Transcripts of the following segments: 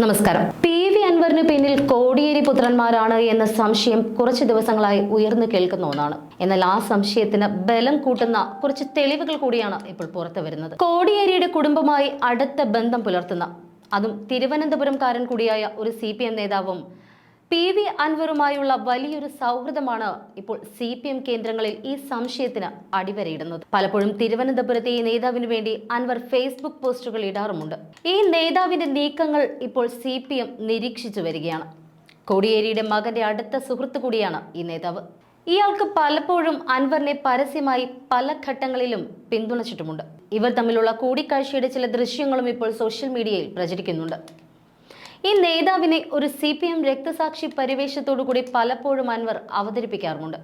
നമസ്കാരം. P V അൻവറിന് പിന്നിൽ കോടിയേരി പുത്രന്മാരാണ് എന്ന സംശയം കുറച്ച് ദിവസങ്ങളായി ഉയർന്നു കേൾക്കുന്ന ഒന്നാണ്. എന്നാൽ ആ സംശയത്തിന് ബലം കൂട്ടുന്ന കുറച്ച് തെളിവുകൾ കൂടിയാണ് ഇപ്പോൾ പുറത്തു വരുന്നത്. കോടിയേരിയുടെ കുടുംബമായി അടുത്ത ബന്ധം പുലർത്തുന്ന അതും തിരുവനന്തപുരംകാരൻ കൂടിയായ ഒരു സി പി എം നേതാവും പി വി അൻവറുമായുള്ള വലിയൊരു സൗഹൃദമാണ് ഇപ്പോൾ സി പി എം കേന്ദ്രങ്ങളിൽ ഈ സംശയത്തിന് അടിവരയിടുന്നത്. പലപ്പോഴും തിരുവനന്തപുരത്തെ ഈ നേതാവിന് വേണ്ടി അൻവർ ഫേസ്ബുക്ക് പോസ്റ്റുകൾ ഇടാറുമുണ്ട്. ഈ നേതാവിന്റെ നീക്കങ്ങൾ ഇപ്പോൾ സി പി എം നിരീക്ഷിച്ചു വരികയാണ്. കോടിയേരിയുടെ മകന്റെ അടുത്ത സുഹൃത്തു കൂടിയാണ് ഈ നേതാവ്. ഇയാൾക്ക് പലപ്പോഴും അൻവറിനെ പരസ്യമായി പല ഘട്ടങ്ങളിലും പിന്തുണച്ചിട്ടുമുണ്ട്. ഇവർ തമ്മിലുള്ള കൂടിക്കാഴ്ചയുടെ ചില ദൃശ്യങ്ങളും ഇപ്പോൾ സോഷ്യൽ മീഡിയയിൽ പ്രചരിക്കുന്നുണ്ട്. ഈ നേതാവിനെ ഒരു സി പി എം രക്തസാക്ഷി പരിവേഷത്തോടുകൂടി പലപ്പോഴും അൻവർ അവതരിപ്പിക്കാറുമുണ്ട്.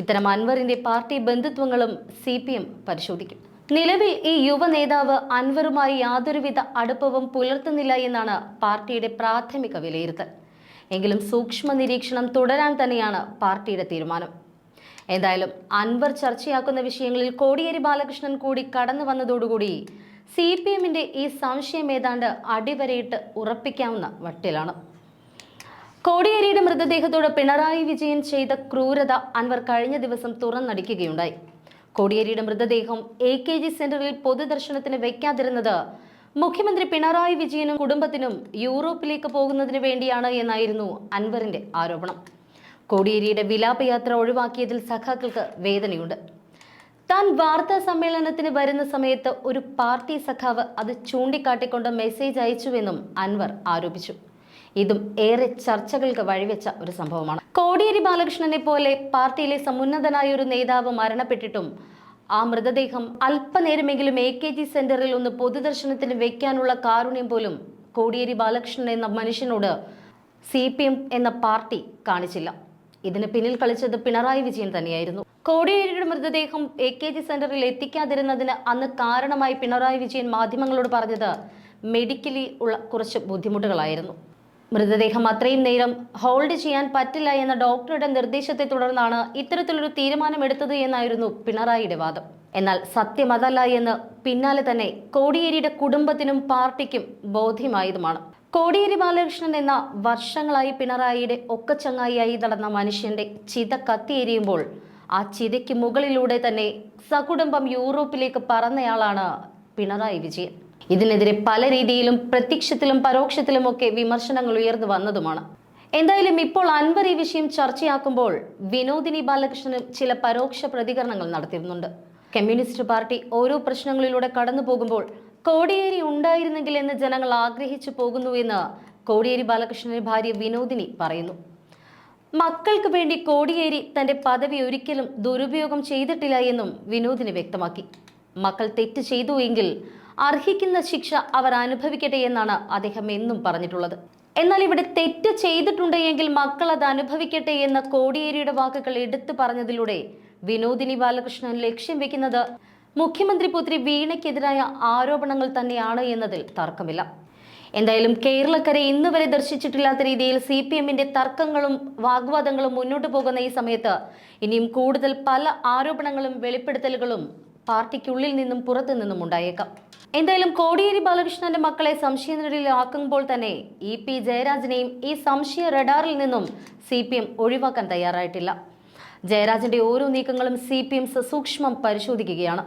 ഇത്തരം അൻവറിന്റെ പാർട്ടി ബന്ധുത്വങ്ങളും സി പി എം പരിശോധിക്കും. നിലവിൽ ഈ യുവ നേതാവ് അൻവറുമായി യാതൊരുവിധ അടുപ്പവും പുലർത്തുന്നില്ല എന്നാണ് പാർട്ടിയുടെ പ്രാഥമിക വിലയിരുത്തൽ. എങ്കിലും സൂക്ഷ്മ നിരീക്ഷണം തുടരാൻ തന്നെയാണ് പാർട്ടിയുടെ തീരുമാനം. എന്തായാലും അൻവർ ചർച്ചയാക്കുന്ന വിഷയങ്ങളിൽ കോടിയേരി ബാലകൃഷ്ണൻ കൂടി കടന്നു വന്നതോടുകൂടി സി പി എമ്മിന്റെ ഈ സംശയം ഏതാണ്ട് അടിവരയിട്ട് ഉറപ്പിക്കാവുന്ന വട്ടിലാണ്. കോടിയേരിയുടെ മൃതദേഹത്തോട് പിണറായി വിജയൻ ചെയ്ത ക്രൂരത അൻവർ കഴിഞ്ഞ ദിവസം തുറന്നടിക്കുകയുണ്ടായി. കോടിയേരിയുടെ മൃതദേഹം എ കെ ജി സെന്ററിൽ പൊതുദർശനത്തിന് വയ്ക്കാതിരുന്നത് മുഖ്യമന്ത്രി പിണറായി വിജയനും കുടുംബത്തിനും യൂറോപ്പിലേക്ക് പോകുന്നതിന് വേണ്ടിയാണ് എന്നായിരുന്നു അൻവറിന്റെ ആരോപണം. കോടിയേരിയുടെ വിലാപയാത്ര ഒഴിവാക്കിയതിൽ സഖാക്കൾക്ക് വേദനയുണ്ട്. താൻ വാർത്താ സമ്മേളനത്തിന് വരുന്ന സമയത്ത് ഒരു പാർട്ടി സഖാവ് അത് ചൂണ്ടിക്കാട്ടിക്കൊണ്ട് മെസ്സേജ് അയച്ചുവെന്നും അൻവർ ആരോപിച്ചു. ഇതും ഏറെ ചർച്ചകൾക്ക് വഴിവെച്ച ഒരു സംഭവമാണ്. കോടിയേരി ബാലകൃഷ്ണനെ പോലെ പാർട്ടിയിലെ സമുന്നതനായ ഒരു നേതാവ് മരണപ്പെട്ടിട്ടും ആ മൃതദേഹം അല്പനേരമെങ്കിലും എ കെ ജി സെന്ററിൽ ഒന്ന് പൊതുദർശനത്തിന് വെക്കാനുള്ള കാരുണ്യം പോലും കോടിയേരി ബാലകൃഷ്ണൻ എന്ന മനുഷ്യനോട് സി പി എം എന്ന പാർട്ടി കാണിച്ചില്ല. ഇതിന് പിന്നിൽ കളിച്ചത് പിണറായി വിജയൻ തന്നെയായിരുന്നു. കോടിയേരിയുടെ മൃതദേഹം എ കെ ജി സെന്ററിൽ എത്തിക്കാതിരുന്നതിന് അന്ന് കാരണമായി പിണറായി വിജയൻ മാധ്യമങ്ങളോട് പറഞ്ഞത് മെഡിക്കലി ഉള്ള കുറച്ച് ബുദ്ധിമുട്ടുകളായിരുന്നു. മൃതദേഹം അത്രയും നേരം ഹോൾഡ് ചെയ്യാൻ പറ്റില്ല എന്ന ഡോക്ടറുടെ നിർദ്ദേശത്തെ തുടർന്നാണ് ഇത്തരത്തിലൊരു തീരുമാനമെടുത്തത് എന്നായിരുന്നു പിണറായിയുടെ വാദം. എന്നാൽ സത്യം അതല്ല എന്ന് പിന്നാലെ തന്നെ കോടിയേരിയുടെ കുടുംബത്തിനും പാർട്ടിക്കും ബോധ്യമായതുമാണ്. കോടിയേരി ബാലകൃഷ്ണൻ എന്ന വർഷങ്ങളായി പിണറായിയുടെ ഒക്കച്ചങ്ങായിയായി നടന്ന മനുഷ്യന്റെ ചിത കത്തിയെരിയുമ്പോൾ ആ ചിതയ്ക്ക് മുകളിലൂടെ തന്നെ സകുടുംബം യൂറോപ്പിലേക്ക് പറന്നയാളാണ് പിണറായി വിജയൻ. ഇതിനെതിരെ പല രീതിയിലും പ്രത്യക്ഷത്തിലും പരോക്ഷത്തിലും ഒക്കെ വിമർശനങ്ങൾ ഉയർന്നു വന്നതുമാണ്. എന്തായാലും ഇപ്പോൾ അൻവർ ഈ വിഷയം ചർച്ചയാക്കുമ്പോൾ വിനോദിനി ബാലകൃഷ്ണനും ചില പരോക്ഷ പ്രതികരണങ്ങൾ നടത്തിയിരുന്നുണ്ട്. കമ്മ്യൂണിസ്റ്റ് പാർട്ടി ഓരോ പ്രശ്നങ്ങളിലൂടെ കടന്നു പോകുമ്പോൾ കോടിയേരി ഉണ്ടായിരുന്നെങ്കിൽ എന്ന് ജനങ്ങൾ ആഗ്രഹിച്ചു പോകുന്നു എന്ന് കോടിയേരി ബാലകൃഷ്ണന്റെ ഭാര്യ വിനോദിനി പറയുന്നു. മക്കൾക്ക് വേണ്ടി കോടിയേരി തന്റെ പദവി ഒരിക്കലും ദുരുപയോഗം ചെയ്തിട്ടില്ല എന്നും വിനോദിനി വ്യക്തമാക്കി. മക്കൾ തെറ്റ് ചെയ്തു എങ്കിൽ അർഹിക്കുന്ന ശിക്ഷ അവർ അനുഭവിക്കട്ടെ എന്നാണ് അദ്ദേഹം എന്നും പറഞ്ഞിട്ടുള്ളത്. എന്നാൽ ഇവിടെ തെറ്റ് ചെയ്തിട്ടുണ്ടെങ്കിൽ മക്കൾ അത് അനുഭവിക്കട്ടെ എന്ന കോടിയേരിയുടെ വാക്കുകൾ എടുത്തു പറഞ്ഞതിലൂടെ വിനോദിനി ബാലകൃഷ്ണൻ ലക്ഷ്യം വെക്കുന്നത് മുഖ്യമന്ത്രി പുത്രി വീണയ്ക്കെതിരായ ആരോപണങ്ങൾ തന്നെയാണ് എന്നതിൽ തർക്കമില്ല. എന്തായാലും കേരളക്കരെ ഇന്ന് വരെ ദർശിച്ചിട്ടില്ലാത്ത രീതിയിൽ സി പി എമ്മിന്റെ തർക്കങ്ങളും വാഗ്വാദങ്ങളും മുന്നോട്ട് പോകുന്ന ഈ സമയത്ത് ഇനിയും കൂടുതൽ പല ആരോപണങ്ങളും വെളിപ്പെടുത്തലുകളും പാർട്ടിക്കുള്ളിൽ നിന്നും പുറത്തു നിന്നും ഉണ്ടായേക്കാം. എന്തായാലും കോടിയേരി ബാലകൃഷ്ണന്റെ മക്കളെ സംശയനിരയിലാക്കുമ്പോൾ തന്നെ ഇ പി ജയരാജനെയും ഈ സംശയ റഡാറിൽ നിന്നും സി പി എം ഒഴിവാക്കാൻ തയ്യാറായിട്ടില്ല. ജയരാജിന്റെ ഓരോ നീക്കങ്ങളും സി പി എം സസൂക്ഷ്മം പരിശോധിക്കുകയാണ്.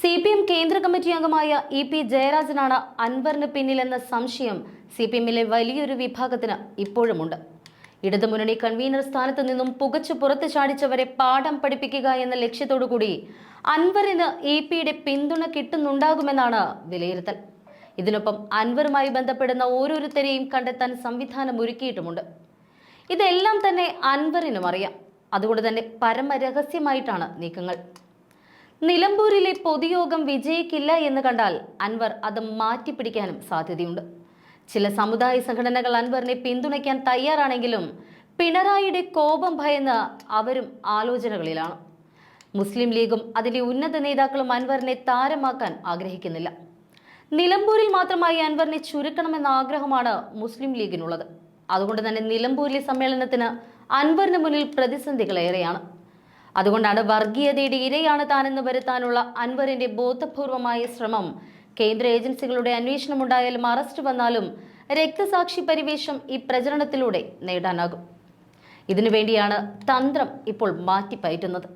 സി പി എം കേന്ദ്ര കമ്മിറ്റി അംഗമായ ഇ പി ജയരാജനാണ് അൻവറിന് പിന്നിലെന്ന സംശയം സി പി എമ്മിലെ വലിയൊരു വിഭാഗത്തിന് ഇപ്പോഴുമുണ്ട്. ഇടതുമുന്നണി കൺവീനർ സ്ഥാനത്ത് നിന്നും പുകച്ചു പുറത്തു ചാടിച്ചവരെ പാഠം പഠിപ്പിക്കുക എന്ന ലക്ഷ്യത്തോടുകൂടി അൻവറിന് ഇ പിയുടെ പിന്തുണ കിട്ടുന്നുണ്ടാകുമെന്നാണ് വിലയിരുത്തൽ. ഇതിനൊപ്പം അൻവറുമായി ബന്ധപ്പെടുന്ന ഓരോരുത്തരെയും കണ്ടെത്താൻ സംവിധാനം ഒരുക്കിയിട്ടുമുണ്ട്. ഇതെല്ലാം തന്നെ അൻവറിനും അറിയാം. അതുകൊണ്ട് തന്നെ പരമരഹസ്യമായിട്ടാണ് നീക്കങ്ങൾ. നിലമ്പൂരിലെ പൊതുയോഗം വിജയിക്കില്ല എന്ന് കണ്ടാൽ അൻവർ അത് മാറ്റിപ്പിടിക്കാനും സാധ്യതയുണ്ട്. ചില സമുദായ സംഘടനകൾ അൻവറിനെ പിന്തുണയ്ക്കാൻ തയ്യാറാണെങ്കിലും പിണറായിയുടെ കോപം ഭയന്ന് അവരും ആലോചനകളിലാണ്. മുസ്ലിം ലീഗും അതിലെ ഉന്നത നേതാക്കളും അൻവറിനെ താരമാക്കാൻ ആഗ്രഹിക്കുന്നില്ല. നിലമ്പൂരിൽ മാത്രമായി അൻവറിനെ ചുരുക്കണമെന്ന ആഗ്രഹമാണ് മുസ്ലിം ലീഗിനുള്ളത്. അതുകൊണ്ട് തന്നെ നിലമ്പൂരിലെ സമ്മേളനത്തിന് അൻവറിന് മുന്നിൽ പ്രതിസന്ധികളേറെയാണ്. അതുകൊണ്ടാണ് വർഗീയതയുടെ ഇരയാണ് താനെന്ന് വരുത്താനുള്ള അൻവറിന്റെ ബോധപൂർവമായ ശ്രമം. കേന്ദ്ര ഏജൻസികളുടെ അന്വേഷണം അന്വേഷണമുണ്ടായാലും അറസ്റ്റ് വന്നാലും രക്തസാക്ഷി പരിവേഷം ഈ പ്രചരണത്തിലൂടെ നേടാനാകും. ഇതിനുവേണ്ടിയാണ് തന്ത്രം ഇപ്പോൾ മാറ്റിപ്പയറ്റുന്നത്.